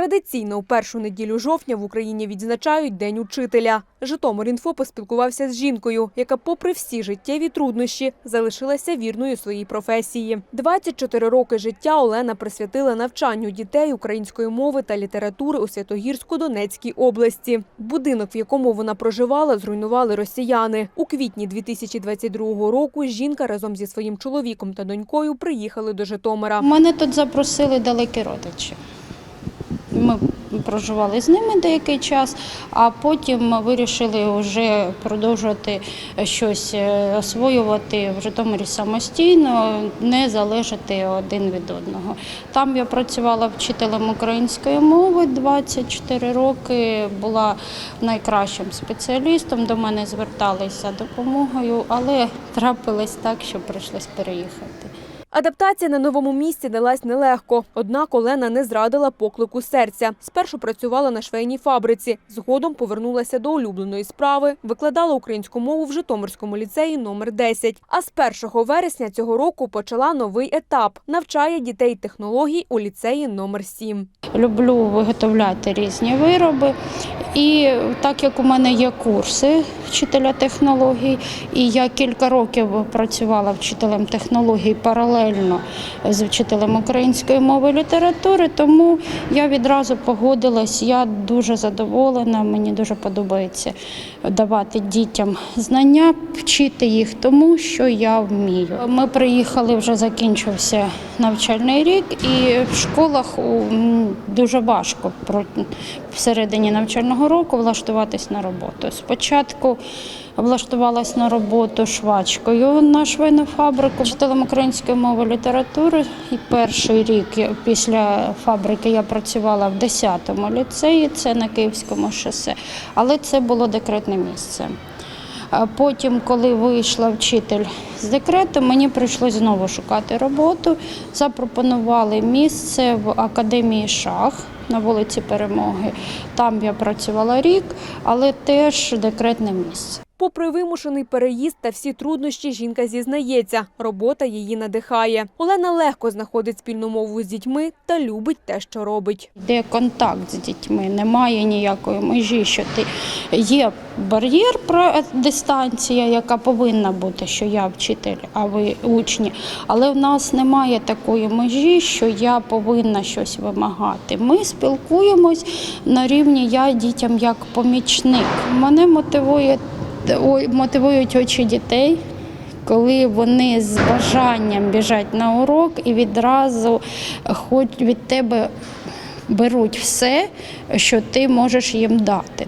Традиційно у першу неділю жовтня в Україні відзначають День учителя. Житомир.Інфо поспілкувався з жінкою, яка, попри всі життєві труднощі, залишилася вірною своїй професії. 24 роки життя Олена присвятила навчанню дітей української мови та літератури у Святогірську-Донецькій області. Будинок, в якому вона проживала, зруйнували росіяни. У квітні 2022 року жінка разом зі своїм чоловіком та донькою приїхали до Житомира. Мене тут запросили далекі родичі. Ми проживали з ними деякий час, а потім вирішили вже продовжувати щось е, освоювати в Житомирі самостійно, не залежати один від одного. Там я працювала вчителем української мови 24 роки, була найкращим спеціалістом. До мене зверталися допомогою, але трапилось так, що прийшлось переїхати. Адаптація на новому місці далась нелегко. Однак Олена не зрадила поклику серця. Спершу працювала на швейній фабриці, згодом повернулася до улюбленої справи, викладала українську мову в Житомирському ліцеї номер 10. А з 1 вересня цього року почала новий етап – навчає дітей технологій у ліцеї номер 7. Люблю виготовляти різні вироби. І так як у мене є курси вчителя технологій, і я кілька років працювала вчителем технологій паралельно з вчителем української мови і літератури, тому я відразу погодилась. Я дуже задоволена, мені дуже подобається давати дітям знання, вчити їх тому, що я вмію. Ми приїхали, вже закінчився навчальний рік, і в школах дуже важко всередині навчального року влаштуватись на роботу. Спочатку влаштувалась на роботу швачкою на швейну фабрику, вчителем української мови літератури. І перший рік після фабрики я працювала в 10-му ліцеї, це на Київському шосе, але це було декретне місце. Потім, коли вийшла вчитель з декрету, мені прийшлось знову шукати роботу. Запропонували місце в академії шах на вулиці Перемоги. Там я працювала рік, але теж декретне місце. Попри вимушений переїзд та всі труднощі, жінка зізнається, робота її надихає. Олена легко знаходить спільну мову з дітьми та любить те, що робить. Де контакт з дітьми, немає ніякої межі, що ти є бар'єр дистанція, яка повинна бути, що я вчитель, а ви учні. Але в нас немає такої межі, що я повинна щось вимагати. Ми спілкуємось на рівні я дітям як помічник. Мене мотивує мотивують очі дітей. Коли вони з бажанням біжать на урок і відразу хоч від тебе беруть все, що ти можеш їм дати.